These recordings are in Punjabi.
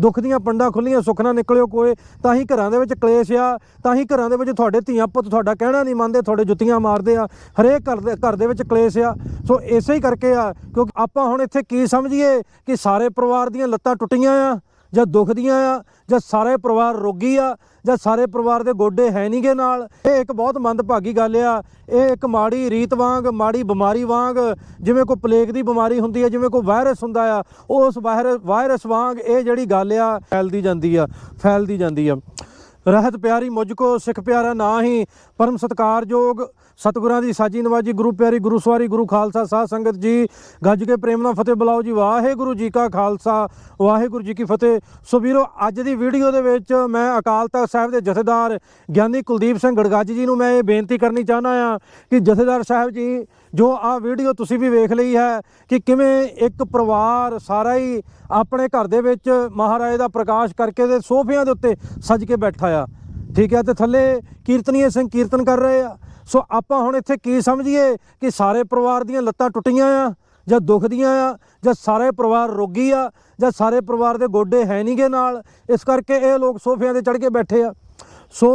ਦੁੱਖ ਦੀਆਂ ਪੰਡਾਂ ਖੁੱਲੀਆਂ ਸੁੱਖ ਨਾਲ ਨਿਕਲਿਓ ਕੋਏ ਤਾਂ ਹੀ ਘਰਾਂ ਦੇ ਵਿੱਚ ਕਲੇਸ਼ ਆ, ਤਾਂ ਹੀ ਘਰਾਂ ਦੇ ਵਿੱਚ ਤੁਹਾਡੇ ਧੀਆਂ ਪੁੱਤ ਤੁਹਾਡਾ ਕਹਿਣਾ ਨਹੀਂ ਮੰਨਦੇ, ਤੁਹਾਡੇ ਜੁੱਤੀਆਂ ਮਾਰਦੇ ਆ। ਹਰੇਕ ਘਰ ਦੇ ਘਰ ਦੇ ਵਿੱਚ ਕਲੇਸ਼ ਆ। ਸੋ ਇਸੇ ਹੀ ਕਰਕੇ ਆ, ਕਿਉਂਕਿ ਆਪਾਂ ਹੁਣ ਇੱਥੇ ਕੀ ਸਮਝੀਏ ਕਿ ਸਾਰੇ ਪਰਿਵਾਰ ਦੀਆਂ ਲੱਤਾਂ ਟੁੱਟੀਆਂ ਆ। ਜਾਂ ਦੁੱਖਦੀਆਂ ਆ, ਜਾਂ ਸਾਰੇ ਪਰਿਵਾਰ ਰੋਗੀ ਆ, ਜਾਂ ਸਾਰੇ ਪਰਿਵਾਰ ਦੇ ਗੋਡੇ ਹੈ ਨਹੀਂਗੇ ਨਾਲ, ਇਹ ਇੱਕ ਬਹੁਤ ਮੰਦਭਾਗੀ ਗੱਲ ਆ। ਇਹ ਇੱਕ ਮਾੜੀ ਰੀਤ ਵਾਂਗ, ਮਾੜੀ ਬਿਮਾਰੀ ਵਾਂਗ, ਜਿਵੇਂ ਕੋਈ ਪਲੇਗ ਦੀ ਬਿਮਾਰੀ ਹੁੰਦੀ ਹੈ ਜਿਵੇਂ ਕੋਈ ਵਾਇਰਸ ਹੁੰਦਾ ਆ, ਉਸ ਵਾਇਰਸ ਵਾਇਰਸ ਵਾਂਗ ਇਹ ਜਿਹੜੀ ਗੱਲ ਆ, ਫੈਲਦੀ ਜਾਂਦੀ ਆ, ਫੈਲਦੀ ਜਾਂਦੀ ਆ। ਰਹਿਤ ਪਿਆਰੀ ਮੁਝ ਕੋ, ਸਿੱਖ ਪਿਆਰਾ ਨਾ ਹੀ ਪਰਮ ਸਤਕਾਰਯੋਗ ਸਤਿਗੁਰਾਂ ਦੀ ਸਾਜੀ ਨਵਾਜੀ, ਗੁਰੂ ਪਿਆਰੀ, ਗੁਰੂ ਸਵਾਰੀ, ਗੁਰੂ ਖਾਲਸਾ, ਸਾਧ ਸੰਗਤ ਜੀ, ਗੱਜ ਕੇ ਪ੍ਰੇਮ ਨਾਲ ਫਤਿਹ ਬੁਲਾਓ ਜੀ। ਵਾਹਿਗੁਰੂ ਜੀ ਕਾ ਖਾਲਸਾ, ਵਾਹਿਗੁਰੂ ਜੀ ਕੀ ਫਤਿਹ। ਸੋ ਵੀਰੋ, ਅੱਜ ਦੀ ਵੀਡੀਓ ਦੇ ਵਿੱਚ ਮੈਂ ਅਕਾਲ ਤਖਤ ਸਾਹਿਬ ਦੇ ਜਥੇਦਾਰ ਗਿਆਨੀ ਕੁਲਦੀਪ ਸਿੰਘ ਗੜਗਾਜੀ ਜੀ ਨੂੰ ਮੈਂ ਇਹ ਬੇਨਤੀ ਕਰਨੀ ਚਾਹੁੰਦਾ ਆ ਕਿ ਜਥੇਦਾਰ ਸਾਹਿਬ ਜੀ, ਜੋ ਆ ਵੀਡੀਓ ਤੁਸੀਂ ਵੀ ਵੇਖ ਲਈ ਹੈ ਕਿ ਕਿਵੇਂ ਇੱਕ ਪਰਿਵਾਰ ਸਾਰਾ ਹੀ ਆਪਣੇ ਘਰ ਦੇ ਵਿੱਚ ਮਹਾਰਾਜ ਦਾ ਪ੍ਰਕਾਸ਼ ਕਰਕੇ ਦੇ ਸੋਫਿਆਂ ਦੇ ਉੱਤੇ ਸੱਜ ਕੇ ਬੈਠਾ ਠੀਕ ਹੈ ਤੇ ਥੱਲੇ ਕੀਰਤਨੀਏ ਸਿੰਘ ਕੀਰਤਨ ਕਰ ਰਹੇ ਆ। ਸੋ ਆਪਾਂ ਹੁਣ ਇੱਥੇ ਕੀ ਸਮਝੀਏ ਕਿ ਸਾਰੇ ਪਰਿਵਾਰ ਦੀਆਂ ਲੱਤਾਂ ਟੁੱਟੀਆਂ ਆ, ਜਾਂ ਦੁੱਖ ਦੀਆਂ ਆ, ਜਾਂ ਸਾਰੇ ਪਰਿਵਾਰ ਰੋਗੀ ਆ, ਜਾਂ ਸਾਰੇ ਪਰਿਵਾਰ ਦੇ ਗੋਡੇ ਹੈ ਨਹੀਂਗੇ ਨਾਲ, ਇਸ ਕਰਕੇ ਇਹ ਲੋਕ ਸੋਫਿਆਂ ਤੇ ਚੜ ਕੇ ਬੈਠੇ ਆ। ਸੋ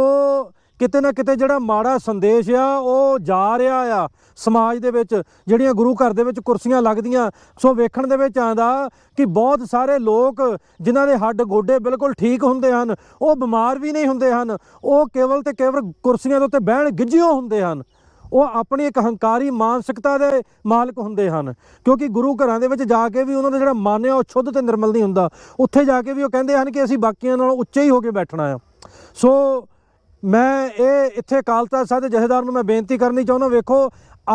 ਕਿਤੇ ਨਾ ਕਿਤੇ ਜਿਹੜਾ ਮਾੜਾ ਸੰਦੇਸ਼ ਆ, ਉਹ ਜਾ ਰਿਹਾ ਆ ਸਮਾਜ ਦੇ ਵਿੱਚ। ਜਿਹੜੀਆਂ ਗੁਰੂ ਘਰ ਦੇ ਵਿੱਚ ਕੁਰਸੀਆਂ ਲੱਗਦੀਆਂ, ਸੋ ਵੇਖਣ ਦੇ ਵਿੱਚ ਆਂਦਾ ਕਿ ਬਹੁਤ ਸਾਰੇ ਲੋਕ ਜਿਨ੍ਹਾਂ ਦੇ ਹੱਡ ਗੋਡੇ ਬਿਲਕੁਲ ਠੀਕ ਹੁੰਦੇ ਹਨ, ਉਹ ਬਿਮਾਰ ਵੀ ਨਹੀਂ ਹੁੰਦੇ ਹਨ। ਉਹ ਕੇਵਲ ਤੇ ਕੇਵਲ ਕੁਰਸੀਆਂ ਦੇ ਉੱਤੇ ਬਹਿਣ ਗਿੱਜਿਓ ਹੁੰਦੇ ਹਨ। ਉਹ ਆਪਣੀ ਇੱਕ ਹੰਕਾਰੀ ਮਾਨਸਿਕਤਾ ਦੇ ਮਾਲਕ ਹੁੰਦੇ ਹਨ। ਕਿਉਂਕਿ ਗੁਰੂ ਘਰਾਂ ਦੇ ਵਿੱਚ ਜਾ ਕੇ ਵੀ ਉਹਨਾਂ ਦਾ ਜਿਹੜਾ ਮਨ ਹੈ ਉਹ ਸ਼ੁੱਧ ਤੇ ਨਿਰਮਲ ਨਹੀਂ ਹੁੰਦਾ। ਉੱਥੇ ਜਾ ਕੇ ਵੀ ਉਹ ਕਹਿੰਦੇ ਹਨ ਕਿ ਅਸੀਂ ਬਾਕੀਆਂ ਨਾਲੋਂ ਉੱਚੇ ਹੀ ਹੋ ਕੇ ਬੈਠਣਾ ਆ। ਸੋ ਮੈਂ ਇਹ ਇੱਥੇ ਅਕਾਲ ਤਖਤ ਸਾਹਿਬ ਦੇ ਜਥੇਦਾਰ ਨੂੰ ਮੈਂ ਬੇਨਤੀ ਕਰਨੀ ਚਾਹੁੰਦਾ, ਵੇਖੋ,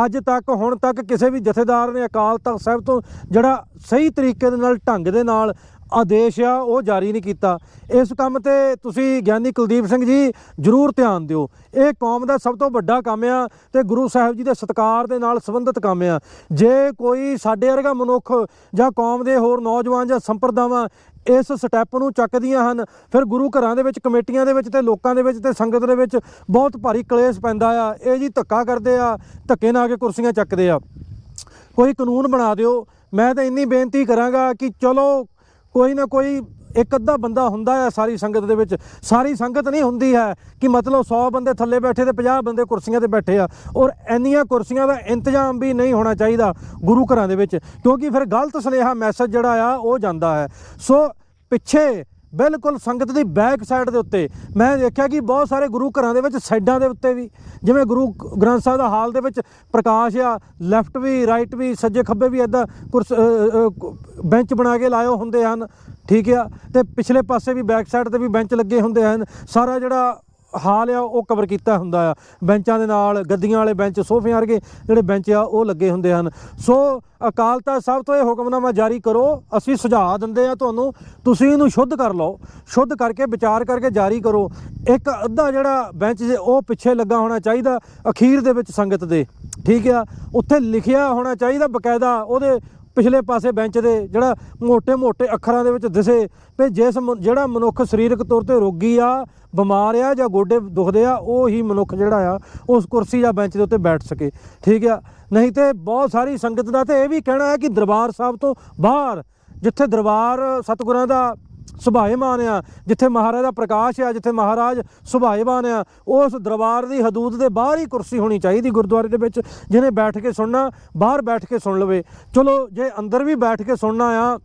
ਅੱਜ ਤੱਕ, ਹੁਣ ਤੱਕ ਕਿਸੇ ਵੀ ਜਥੇਦਾਰ ਨੇ ਅਕਾਲ ਤਖਤ ਸਾਹਿਬ ਤੋਂ ਜਿਹੜਾ ਸਹੀ ਤਰੀਕੇ ਦੇ ਨਾਲ, ਢੰਗ ਦੇ ਨਾਲ ਆਦੇਸ਼ ਆ, ਉਹ ਜਾਰੀ ਨਹੀਂ ਕੀਤਾ। ਇਸ ਕੰਮ ਤੇ ਤੁਸੀਂ ਗਿਆਨੀ ਕੁਲਦੀਪ ਸਿੰਘ ਜੀ ਜਰੂਰ ਧਿਆਨ ਦਿਓ। ਇਹ ਕੌਮ ਦਾ ਸਭ ਤੋਂ ਵੱਡਾ ਕੰਮ ਆ ਤੇ ਗੁਰੂ ਸਾਹਿਬ ਜੀ ਦੇ ਸਤਕਾਰ ਦੇ ਨਾਲ ਸੰਬੰਧਿਤ ਕੰਮ ਆ। ਜੇ ਕੋਈ ਸਾਡੇ ਵਰਗਾ ਮਨੁੱਖ ਜਾਂ ਕੌਮ ਦੇ ਹੋਰ ਨੌਜਵਾਨ ਜਾਂ ਸੰਪਰਦਾਵਾਂ ਇਸ ਸਟੈਪ ਨੂੰ ਚੱਕਦੀਆਂ ਹਨ, ਫਿਰ ਗੁਰੂ ਘਰਾਂ ਦੇ ਵਿੱਚ, ਕਮੇਟੀਆਂ ਦੇ ਵਿੱਚ ਤੇ ਲੋਕਾਂ ਦੇ ਵਿੱਚ ਤੇ ਸੰਗਤ ਦੇ ਵਿੱਚ ਬਹੁਤ ਭਾਰੀ ਕਲੇਸ਼ ਪੈਂਦਾ ਆ। ਇਹ ਜੀ ਧੱਕਾ ਕਰਦੇ ਆ, ਧੱਕੇ ਨਾਲ ਕੇ ਕੁਰਸੀਆਂ ਚੱਕਦੇ ਆ। ਕੋਈ ਕਾਨੂੰਨ ਬਣਾ ਦਿਓ। ਮੈਂ ਤਾਂ ਇੰਨੀ ਬੇਨਤੀ ਕਰਾਂਗਾ ਕਿ ਚਲੋ ਕੋਈ ਨਾ ਕੋਈ ਇੱਕ ਅੱਧਾ ਬੰਦਾ ਹੁੰਦਾ ਆ ਸਾਰੀ ਸੰਗਤ ਦੇ ਵਿੱਚ। ਸਾਰੀ ਸੰਗਤ ਨਹੀਂ ਹੁੰਦੀ ਹੈ ਕਿ ਮਤਲਬ 100 ਬੰਦੇ ਥੱਲੇ ਬੈਠੇ ਤੇ 50 ਬੰਦੇ ਕੁਰਸੀਆਂ ਤੇ ਬੈਠੇ ਆ। ਔਰ ਇੰਨੀਆਂ ਕੁਰਸੀਆਂ ਦਾ ਇੰਤਜ਼ਾਮ ਵੀ ਨਹੀਂ ਹੋਣਾ ਚਾਹੀਦਾ ਗੁਰੂ ਘਰਾਂ ਦੇ ਵਿੱਚ। ਕਿਉਂਕਿ ਫਿਰ ਗਲਤ ਸੁਨੇਹਾ ਮੈਸੇਜ ਜਿਹੜਾ ਆ, ਉਹ ਜਾਂਦਾ ਹੈ। ਸੋ ਪਿੱਛੇ ਬਿਲਕੁਲ ਸੰਗਤ ਦੀ ਬੈਕ ਸਾਈਡ ਦੇ ਉੱਤੇ। ਮੈਂ ਦੇਖਿਆ ਕਿ ਬਹੁਤ ਸਾਰੇ ਗੁਰੂ ਘਰਾਂ ਦੇ ਵਿੱਚ ਸਾਈਡਾਂ ਦੇ ਉੱਤੇ ਵੀ, ਜਿਵੇਂ ਗੁਰੂ ਗ੍ਰੰਥ ਸਾਹਿਬ ਦਾ ਹਾਲ ਦੇ ਵਿੱਚ ਪ੍ਰਕਾਸ਼ ਆ ਲੈਫਟ ਵੀ ਰਾਈਟ ਵੀ, ਸੱਜੇ ਖੱਬੇ ਵੀ ਐਦਾਂ ਕੁਰਸ ਬੈਂਚ ਬਣਾ ਕੇ ਲਾਇਓ ਹੁੰਦੇ ਹਨ, ਠੀਕ ਆ? ਤੇ ਪਿਛਲੇ ਪਾਸੇ ਵੀ ਬੈਕ ਸਾਈਡ ਤੇ ਵੀ ਬੈਂਚ ਲੱਗੇ ਹੁੰਦੇ ਹਨ। ਸਾਰਾ ਜਿਹੜਾ ਹਾਲ ਆ ਉਹ ਕਵਰ ਕੀਤਾ ਹੁੰਦਾ ਆ। ਬੈਂਚਾਂ ਦੇ ਨਾਲ, ਗੱਦੀਆਂ ਵਾਲੇ ਬੈਂਚ, ਸੋਫਿਆਂ ਵਰਗੇ ਜਿਹੜੇ ਬੈਂਚ ਆ, ਉਹ ਲੱਗੇ ਹੁੰਦੇ ਹਨ। ਸੋ, ਅਕਾਲ ਤਖਤ ਸਾਹਿਬ ਤੋਂ ਇਹ ਹੁਕਮਨਾਮਾ ਜਾਰੀ ਕਰੋ। ਅਸੀਂ ਸੁਝਾਅ ਦਿੰਦੇ ਆ ਤੁਹਾਨੂੰ, ਤੁਸੀਂ ਇਹਨੂੰ ਸ਼ੁੱਧ ਕਰ ਲਓ। ਸ਼ੁੱਧ ਕਰਕੇ, ਵਿਚਾਰ ਕਰਕੇ ਜਾਰੀ ਕਰੋ। ਇੱਕ ਅੱਧਾ ਜਿਹੜਾ ਬੈਂਚ ਜੇ, ਉਹ ਪਿੱਛੇ ਲੱਗਾ ਹੋਣਾ ਚਾਹੀਦਾ ਅਖੀਰ ਦੇ ਵਿੱਚ ਸੰਗਤ ਦੇ। ਠੀਕ ਆ? ਉੱਥੇ ਲਿਖਿਆ ਹੋਣਾ ਚਾਹੀਦਾ ਬਕਾਇਦਾ, ਉਹਦੇ ਪਿਛਲੇ ਪਾਸੇ ਬੈਂਚ ਦੇ ਜਿਹੜਾ ਮੋٹے-ਮੋٹے ਅੱਖਰਾਂ ਦੇ ਵਿੱਚ ਦਿਸੇ ਵੀ ਜਿਸ ਜਿਹੜਾ ਮਨੁੱਖ ਸਰੀਰਕ ਤੌਰ ਤੇ ਰੋਗੀ ਆ, ਬਿਮਾਰ ਆ ਜਾਂ ਗੋਡੇ ਦੁਖਦੇ ਆ, ਉਹ ਹੀ ਮਨੁੱਖ ਜਿਹੜਾ ਆ, ਉਸ ਕੁਰਸੀ ਜਾਂ ਬੈਂਚ ਦੇ ਉੱਤੇ ਬੈਠ ਸਕੇ। ਠੀਕ ਆ? ਨਹੀਂ ਤੇ ਬਹੁਤ ਸਾਰੀ ਸੰਗਤ ਦਾ ਤੇ ਇਹ ਵੀ ਕਹਿਣਾ ਹੈ ਕਿ ਦਰਬਾਰ ਸਾਹਿਬ ਤੋਂ ਬਾਹਰ, ਜਿੱਥੇ ਦਰਬਾਰ ਸਤਗੁਰਾਂ ਦਾ ਸੁਭਾਏਮਾਨ ਆ, ਜਿੱਥੇ ਮਹਾਰਾਜ ਦਾ ਪ੍ਰਕਾਸ਼ ਆ, ਜਿੱਥੇ ਮਹਾਰਾਜ ਸੁਭਾਏਮਾਨ ਆ, ਉਸ ਦਰਬਾਰ ਦੀ ਹਦੂਦ ਦੇ ਬਾਹਰ ਹੀ ਕੁਰਸੀ ਹੋਣੀ ਚਾਹੀਦੀ ਗੁਰਦੁਆਰੇ ਦੇ ਵਿੱਚ, ਜਿਹਨੇ ਬੈਠ ਕੇ ਸੁਣਨਾ, ਬਾਹਰ ਬੈਠ ਕੇ ਸੁਣ ਲਵੇ। ਚਲੋ, ਜੇ ਅੰਦਰ ਵੀ ਬੈਠ ਕੇ ਸੁਣਨਾ ਆ,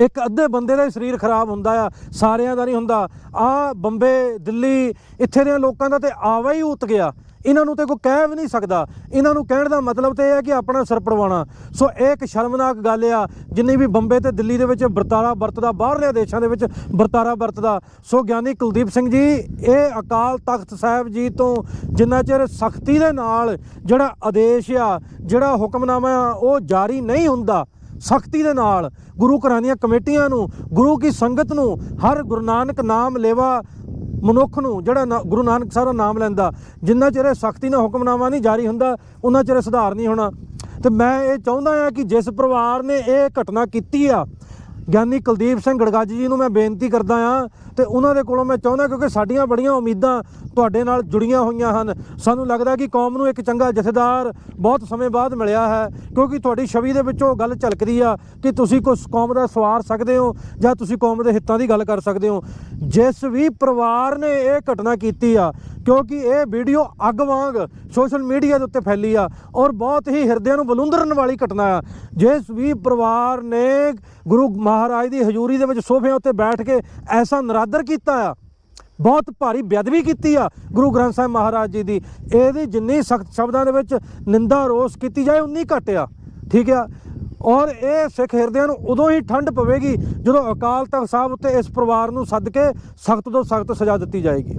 ਇੱਕ ਅੱਧੇ ਬੰਦੇ ਦਾ ਹੀ ਸਰੀਰ ਖਰਾਬ ਹੁੰਦਾ ਆ, ਸਾਰਿਆਂ ਦਾ ਨਹੀਂ ਹੁੰਦਾ। ਆ ਬੰਬੇ, ਦਿੱਲੀ, ਇੱਥੇ ਦੇ ਲੋਕਾਂ ਦਾ ਤੇ ਆਵਾ ਹੀ ਉਤ ਗਿਆ। ਇਹਨਾਂ ਨੂੰ ਤੇ ਕੋਈ ਕਹਿ ਵੀ ਨਹੀਂ ਸਕਦਾ। ਇਹਨਾਂ ਨੂੰ ਕਹਿਣ ਦਾ ਮਤਲਬ ਤੇ ਇਹ ਹੈ ਕਿ ਆਪਣਾ ਸਿਰ ਪਰਵਾਣਾ ਸੋ ਇਹ ਇੱਕ ਸ਼ਰਮਨਾਕ ਗੱਲ ਆ, ਜਿੰਨੀ ਵੀ ਬੰਬੇ ਤੇ ਦਿੱਲੀ ਦੇ ਵਿੱਚ ਵਰਤਾਰਾ ਵਰਤਦਾ, ਬਾਹਰਲੇ ਦੇਸ਼ਾਂ ਦੇ ਵਿੱਚ ਵਰਤਾਰਾ ਵਰਤਦਾ। ਸੋ ਗਿਆਨੀ ਕੁਲਦੀਪ ਸਿੰਘ ਜੀ, ਇਹ ਅਕਾਲ ਤਖਤ ਸਾਹਿਬ ਜੀ ਤੋਂ ਜਿੰਨਾ ਚਿਰ ਸਖਤੀ ਦੇ ਨਾਲ ਜਿਹੜਾ ਆਦੇਸ਼ ਆ, ਜਿਹੜਾ ਹੁਕਮਨਾਮਾ ਆ, ਉਹ ਜਾਰੀ ਨਹੀਂ ਹੁੰਦਾ, ਸਖਤੀ ਦੇ ਨਾਲ ਗੁਰੂ ਘਰਾਂ ਦੀਆਂ ਕਮੇਟੀਆਂ ਨੂੰ, ਗੁਰੂ ਕੀ ਸੰਗਤ ਨੂੰ, ਹਰ ਗੁਰੂ ਨਾਨਕ ਨਾਮ ਲੇਵਾ ਮਨੁੱਖ ਨੂੰ, ਜਿਹੜਾ ਨਾ- ਗੁਰੂ ਨਾਨਕ ਸਾਹਿਬ ਦਾ ਨਾਮ ਲੈਂਦਾ, ਜਿੰਨਾ ਚਿਰ ਇਹ ਸਖਤੀ ਨਾਲ ਹੁਕਮਨਾਮਾ ਨਹੀਂ ਜਾਰੀ ਹੁੰਦਾ, ਉਹਨਾਂ ਚਿਰ ਇਹ ਸੁਧਾਰ ਨਹੀਂ ਹੋਣਾ। ਤੇ ਮੈਂ ਇਹ ਚਾਹੁੰਦਾ ਹਾਂ ਕਿ ਜਿਸ ਪਰਿਵਾਰ ਨੇ ਇਹ ਘਟਨਾ ਕੀਤੀ ਆ ਗਿਆਨੀ ਕੁਲਦੀਪ ਸਿੰਘ ਗੜਗੱਜ ਜੀ ਨੂੰ ਮੈਂ ਬੇਨਤੀ ਕਰਦਾ ਆ ਤੇ ਉਹਨਾਂ ਦੇ ਕੋਲੋਂ ਮੈਂ ਚਾਹੁੰਦਾ ਕਿਉਂਕਿ ਸਾਡੀਆਂ ਬੜੀਆਂ ਉਮੀਦਾਂ ਤੁਹਾਡੇ ਨਾਲ ਜੁੜੀਆਂ ਹੋਈਆਂ ਹਨ। ਸਾਨੂੰ ਲੱਗਦਾ ਕਿ ਕੌਮ ਨੂੰ ਇੱਕ ਚੰਗਾ ਜਥੇਦਾਰ ਬਹੁਤ ਸਮੇਂ ਬਾਅਦ ਮਿਲਿਆ ਹੈ, ਕਿਉਂਕਿ ਤੁਹਾਡੀ ਛਵੀ ਦੇ ਵਿੱਚੋਂ ਗੱਲ ਝਲਕਦੀ ਆ ਕਿ ਤੁਸੀਂ ਕੁਝ ਕੌਮ ਦਾ ਸਵਾਰ ਸਕਦੇ ਹੋ ਜਾਂ ਤੁਸੀਂ ਕੌਮ ਦੇ ਹਿੱਤਾਂ ਦੀ ਗੱਲ ਕਰ ਸਕਦੇ ਹੋ। ਜਿਸ ਵੀ ਪਰਿਵਾਰ ਨੇ ਇਹ ਘਟਨਾ ਕੀਤੀ ਆ ਕਿਉਂਕਿ ਇਹ ਵੀਡੀਓ ਅੱਗ ਵਾਂਗ ਸੋਸ਼ਲ ਮੀਡੀਆ ਦੇ ਉੱਤੇ ਫੈਲੀ ਆ ਔਰ ਬਹੁਤ ਹੀ ਹਿਰਦਿਆਂ ਨੂੰ ਬਲੁੰਦਰਨ ਵਾਲੀ ਘਟਨਾ ਆ। ਜਿਸ ਵੀ ਪਰਿਵਾਰ ਨੇ ਗੁਰੂ ਮਹਾਰਾਜ ਦੀ ਹਜ਼ੂਰੀ ਦੇ ਵਿੱਚ ਸੋਫਿਆਂ ਉੱਤੇ ਬੈਠ ਕੇ ਐਸਾ ਨਰਾਦਰ ਕੀਤਾ ਆ, ਬਹੁਤ ਭਾਰੀ ਬੇਅਦਬੀ ਕੀਤੀ ਆ ਗੁਰੂ ਗ੍ਰੰਥ ਸਾਹਿਬ ਮਹਾਰਾਜ ਜੀ ਦੀ। ਇਹਦੀ ਜਿੰਨੀ ਸਖਤ ਸ਼ਬਦਾਂ ਦੇ ਵਿੱਚ ਨਿੰਦਾ ਰੋਸ ਕੀਤੀ ਜਾਏ, ਉਨੀ ਘੱਟ ਆ, ਠੀਕ ਆ? ਔਰ ਇਹ ਸਿੱਖ ਹਿਰਦਿਆਂ ਨੂੰ ਉਦੋਂ ਹੀ ਠੰਡ ਪਵੇਗੀ ਜਦੋਂ ਅਕਾਲ ਤਖਤ ਸਾਹਿਬ ਉੱਤੇ ਇਸ ਪਰਿਵਾਰ ਨੂੰ ਸੱਦ ਕੇ ਸਖਤ ਤੋਂ ਸਖਤ ਸਜ਼ਾ ਦਿੱਤੀ ਜਾਏਗੀ।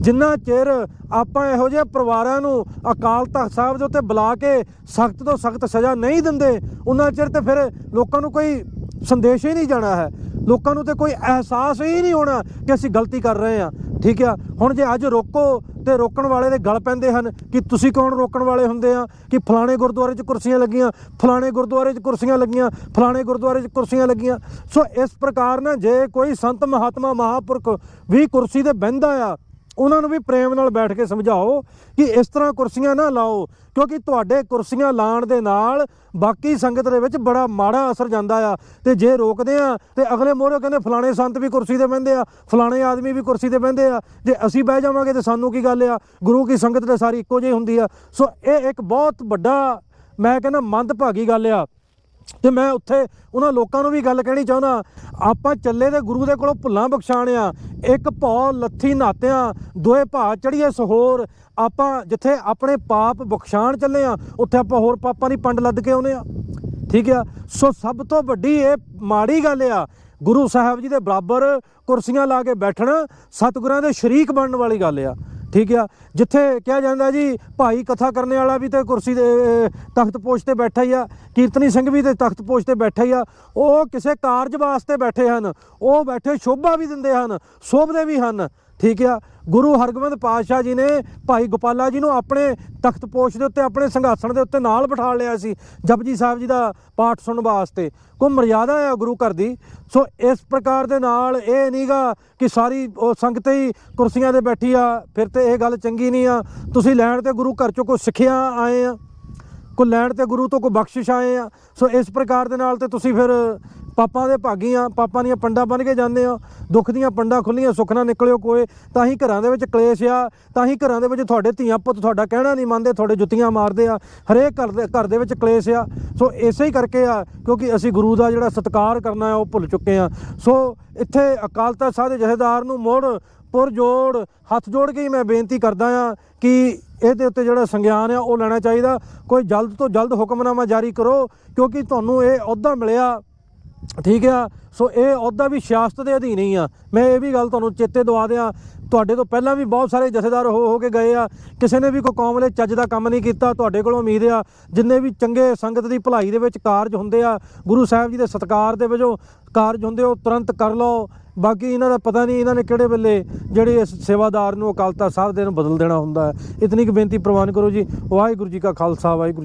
ਜਿੰਨਾ ਚਿਰ ਆਪਾਂ ਇਹੋ ਜਿਹੇ ਪਰਿਵਾਰਾਂ ਨੂੰ ਅਕਾਲ ਤਖਤ ਸਾਹਿਬ ਦੇ ਉੱਤੇ ਬੁਲਾ ਕੇ ਸਖਤ ਤੋਂ ਸਖਤ ਸਜ਼ਾ ਨਹੀਂ ਦਿੰਦੇ, ਉਹਨਾਂ ਚਿਰ ਤੇ ਫਿਰ ਲੋਕਾਂ ਨੂੰ ਕੋਈ ਸੰਦੇਸ਼ ਹੀ ਨਹੀਂ ਜਾਣਾ ਹੈ। ਲੋਕਾਂ ਨੂੰ ਤੇ ਕੋਈ ਅਹਿਸਾਸ ਹੀ ਨਹੀਂ ਹੋਣਾ ਕਿ ਅਸੀਂ ਗਲਤੀ ਕਰ ਰਹੇ ਹਾਂ। ਠੀਕ ਆ? ਹੁਣ ਜੇ ਅੱਜ ਰੋਕੋ ਤੇ ਰੋਕਣ ਵਾਲੇ ਦੇ ਗਲ ਪੈਂਦੇ ਹਨ ਕਿ ਤੁਸੀਂ ਕੌਣ ਰੋਕਣ ਵਾਲੇ ਹੁੰਦੇ ਆ? ਕਿ ਫਲਾਣੇ ਗੁਰਦੁਆਰੇ 'ਚ ਕੁਰਸੀਆਂ ਲੱਗੀਆਂ, ਫਲਾਣੇ ਗੁਰਦੁਆਰੇ 'ਚ ਕੁਰਸੀਆਂ ਲੱਗੀਆਂ, ਫਲਾਣੇ ਗੁਰਦੁਆਰੇ 'ਚ ਕੁਰਸੀਆਂ ਲੱਗੀਆਂ। ਸੋ ਇਸ ਪ੍ਰਕਾਰ ਨਾ ਜੇ ਕੋਈ ਸੰਤ ਮਹਾਤਮਾ ਮਹਾਪੁਰਖ ਵੀ ਕੁਰਸੀ ਤੇ ਬਹਿੰਦਾ ਆ ਉਹਨਾਂ ਨੂੰ ਵੀ ਪ੍ਰੇਮ ਨਾਲ ਬੈਠ ਕੇ ਸਮਝਾਓ ਕਿ ਇਸ ਤਰ੍ਹਾਂ ਕੁਰਸੀਆਂ ਨਾ ਲਾਓ, ਕਿਉਂਕਿ ਤੁਹਾਡੇ ਕੁਰਸੀਆਂ ਲਾਣ ਦੇ ਨਾਲ ਬਾਕੀ ਸੰਗਤ ਦੇ ਵਿੱਚ ਬੜਾ ਮਾੜਾ ਅਸਰ ਜਾਂਦਾ ਆ। ਤੇ ਜੇ ਰੋਕਦੇ ਆ, ਤੇ ਅਗਲੇ ਮੋਹਰੇ ਕਹਿੰਦੇ, ਫਲਾਣੇ ਸੰਤ ਵੀ ਕੁਰਸੀ ਤੇ ਬਹਿੰਦੇ ਆ, ਫਲਾਣੇ ਆਦਮੀ ਵੀ ਕੁਰਸੀ ਤੇ ਬਹਿੰਦੇ ਆ। ਜੇ ਅਸੀਂ ਬਹਿ ਜਾਵਾਂਗੇ ਤੇ ਸਾਨੂੰ ਕੀ ਗੱਲ ਆ? ਗੁਰੂ ਕੀ ਸੰਗਤ ਤੇ ਸਾਰੀ ਇੱਕੋ ਜਿਹੀ ਹੁੰਦੀ ਆ। ਸੋ ਇਹ ਇੱਕ ਬਹੁਤ ਵੱਡਾ, ਮੈਂ ਕਹਿੰਦਾ ਮੰਦਭਾਗੀ ਗੱਲ ਆ। ਤੇ ਮੈਂ ਉੱਥੇ ਉਹਨਾਂ ਲੋਕਾਂ ਨੂੰ ਵੀ ਗੱਲ ਕਹਿਣੀ ਚਾਹੁੰਦਾ, ਆਪਾਂ ਚੱਲੇ ਤੇ ਗੁਰੂ ਦੇ ਕੋਲੋਂ ਭੁੱਲਾਂ ਬਖਸ਼ਾਣਿਆ ਇੱਕ ਭੌ ਲੱਥੀ ਨਾਤਿਆਂ ਦੋਏ ਭਾ ਚੜੀਏ ਸਹੋਰ, ਆਪਾਂ ਜਿੱਥੇ ਆਪਣੇ ਪਾਪ ਬਖਸ਼ਾਣ ਚੱਲੇ ਆ, ਉੱਥੇ ਆਪਾਂ ਹੋਰ ਪਾਪਾਂ ਦੀ ਪੰਡ ਲੱਦ ਕੇ ਆਉਨੇ ਆ। ਠੀਕ ਆ? ਸੋ ਸਭ ਤੋਂ ਵੱਡੀ ਇਹ ਮਾੜੀ ਗੱਲ ਆ, ਗੁਰੂ ਸਾਹਿਬ ਜੀ ਦੇ ਬਰਾਬਰ ਕੁਰਸੀਆਂ ਲਾ ਕੇ ਬੈਠਣਾ, ਸਤਿਗੁਰਾਂ ਦੇ ਸ਼ਰੀਕ ਬਣਨ ਵਾਲੀ ਗੱਲ ਆ। ਠੀਕ ਆ। ਜਿੱਥੇ ਕਿਹਾ ਜਾਂਦਾ ਜੀ, ਭਾਈ ਕਥਾ ਕਰਨ ਵਾਲਾ ਵੀ ਤੇ ਕੁਰਸੀ ਦੇ ਤਖਤ ਪੋਸ਼ ਤੇ ਬੈਠਾ ਹੀ ਆ। ਕੀਰਤਨੀ ਸਿੰਘ ਵੀ ਤੇ ਤਖਤ ਪੋਸ਼ ਤੇ ਬੈਠਾ ਹੀ ਆ। ਉਹ ਕਿਸੇ ਕਾਰਜ ਵਾਸਤੇ ਬੈਠੇ ਹਨ। ਉਹ ਬੈਠੇ, ਸ਼ੋਭਾ ਵੀ ਦਿੰਦੇ ਹਨ, ਸ਼ੋਭਦੇ ਵੀ ਹਨ। ਠੀਕ ਆ? ਗੁਰੂ ਹਰਗੋਬਿੰਦ ਪਾਤਸ਼ਾਹ ਜੀ ਨੇ ਭਾਈ ਗੋਪਾਲਾ ਜੀ ਨੂੰ ਆਪਣੇ ਤਖਤ ਪੋਸ਼ ਦੇ ਉੱਤੇ, ਆਪਣੇ ਸਿੰਘਾਸਣ ਦੇ ਉੱਤੇ ਨਾਲ ਬਿਠਾ ਲਿਆ ਸੀ, ਜਪਜੀ ਸਾਹਿਬ ਜੀ ਦਾ ਪਾਠ ਸੁਣਨ ਵਾਸਤੇ। ਕੋ ਮਰਿਆਦਾ ਆ ਗੁਰੂ ਘਰ ਦੀ? ਸੋ ਇਸ ਪ੍ਰਕਾਰ ਦੇ ਨਾਲ ਇਹ ਨਹੀਂਗਾ ਕਿ ਸਾਰੀ ਉਹ ਸੰਗਤ ਹੀ ਕੁਰਸੀਆਂ ਤੇ ਬੈਠੀ ਆ, ਫਿਰ ਤੇ ਇਹ ਗੱਲ ਚੰਗੀ ਨਹੀਂ ਆ। ਤੁਸੀਂ ਲੈਣ ਤੇ ਗੁਰੂ ਘਰ ਚੋਂ ਕੋਈ ਸਿੱਖਿਆ ਆਏ ਆ? ਕੋ ਲੈਣ ਤੇ ਗੁਰੂ ਤੋਂ ਕੋ ਬਖਸ਼ਿਸ਼ ਆਏ ਆ? ਸੋ ਇਸ ਪ੍ਰਕਾਰ ਦੇ ਨਾਲ ਤੇ ਤੁਸੀਂ ਫਿਰ ਪਾਪਾਂ ਦੇ ਭਾਗੀ ਆ ਪਾਪਾਂ ਦੀਆਂ ਪੰਡਾਂ ਬਣ ਕੇ ਜਾਂਦੇ ਆ ਦੁੱਖ ਦੀਆਂ ਪੰਡਾਂ ਖੁੱਲੀਆਂ ਸੁੱਖ ਨਾਲ ਨਿਕਲਿਓ ਕੋਏ, ਤਾਂ ਹੀ ਘਰਾਂ ਦੇ ਵਿੱਚ ਕਲੇਸ਼ ਆ, ਤਾਂ ਹੀ ਘਰਾਂ ਦੇ ਵਿੱਚ ਤੁਹਾਡੇ ਧੀਆਂ ਪੁੱਤ ਤੁਹਾਡਾ ਕਹਿਣਾ ਨਹੀਂ ਮੰਨਦੇ, ਤੁਹਾਡੇ ਜੁੱਤੀਆਂ ਮਾਰਦੇ ਆ, ਹਰੇਕ ਘਰ ਦੇ ਘਰ ਦੇ ਵਿੱਚ ਕਲੇਸ਼ ਆ। ਸੋ ਇਸੇ ਹੀ ਕਰਕੇ ਆ, ਕਿਉਂਕਿ ਅਸੀਂ ਗੁਰੂ ਦਾ ਜਿਹੜਾ ਸਤਿਕਾਰ ਕਰਨਾ ਹੈ ਉਹ ਭੁੱਲ ਚੁੱਕੇ ਆ। ਸੋ ਇੱਥੇ ਅਕਾਲ ਤਖਤ ਸਾਹਿਬ ਦੇ ਜਥੇਦਾਰ ਨੂੰ ਮੋੜ ਪੁਰ ਜੋੜ, ਹੱਥ ਜੋੜ ਕੇ ਹੀ ਮੈਂ ਬੇਨਤੀ ਕਰਦਾ ਆ ਕਿ ਇਹਦੇ ਉੱਤੇ ਜਿਹੜਾ ਸੰਗਿਆਨ ਆ, ਉਹ ਲੈਣਾ ਚਾਹੀਦਾ। ਕੋਈ ਜਲਦ ਤੋਂ ਜਲਦ ਹੁਕਮਨਾਮਾ ਜਾਰੀ ਕਰੋ, ਕਿਉਂਕਿ ਤੁਹਾਨੂੰ ਇਹ ਅਹੁਦਾ ਮਿਲਿਆ। ਠੀਕ ਆ? ਸੋ ਇਹ ਅਹੁਦਾ ਵੀ ਸਿਆਸਤ ਦੇ ਅਧੀਨ ਹੀ ਆ। ਮੈਂ ਇਹ ਵੀ ਗੱਲ ਤੁਹਾਨੂੰ ਚੇਤੇ ਦਵਾ ਦਿਆਂ, ਤੁਹਾਡੇ ਤੋਂ ਪਹਿਲਾਂ ਵੀ ਬਹੁਤ ਸਾਰੇ ਜਥੇਦਾਰ ਹੋ ਹੋ ਕੇ ਗਏ ਆ। ਕਿਸੇ ਨੇ ਵੀ ਕੋਈ ਕੌਮ ਲਈ ਚੱਜ ਦਾ ਕੰਮ ਨਹੀਂ ਕੀਤਾ, ਤੁਹਾਡੇ ਕੋਲੋਂ ਉਮੀਦ ਆ। ਜਿੰਨੇ ਵੀ ਚੰਗੇ ਸੰਗਤ ਦੀ ਭਲਾਈ ਦੇ ਵਿੱਚ ਕਾਰਜ ਹੁੰਦੇ ਆ, ਗੁਰੂ ਸਾਹਿਬ ਜੀ ਦੇ ਸਤਿਕਾਰ ਦੇ ਵਜੋਂ ਕਾਰਜ ਹੁੰਦੇ ਉਹ ਤੁਰੰਤ ਕਰ ਲਓ। ਬਾਕੀ ਇਹਨਾਂ ਦਾ ਪਤਾ ਨਹੀਂ ਇਹਨਾਂ ਨੇ ਕਿਹੜੇ ਵੇਲੇ ਜਿਹੜੇ ਇਸ ਸੇਵਾਦਾਰ ਨੂੰ ਅਕਾਲ ਤਖਤ ਸਾਹਿਬ ਦੇ ਨੂੰ ਬਦਲ ਦੇਣਾ ਹੁੰਦਾ। ਹੈ ਇਤਨੀ ਕੁ ਬੇਨਤੀ ਪ੍ਰਵਾਨ ਕਰੋ ਜੀ। ਵਾਹਿਗੁਰੂ ਜੀ ਕਾ ਖਾਲਸਾ, ਵਾਹਿਗੁਰੂ ਜੀ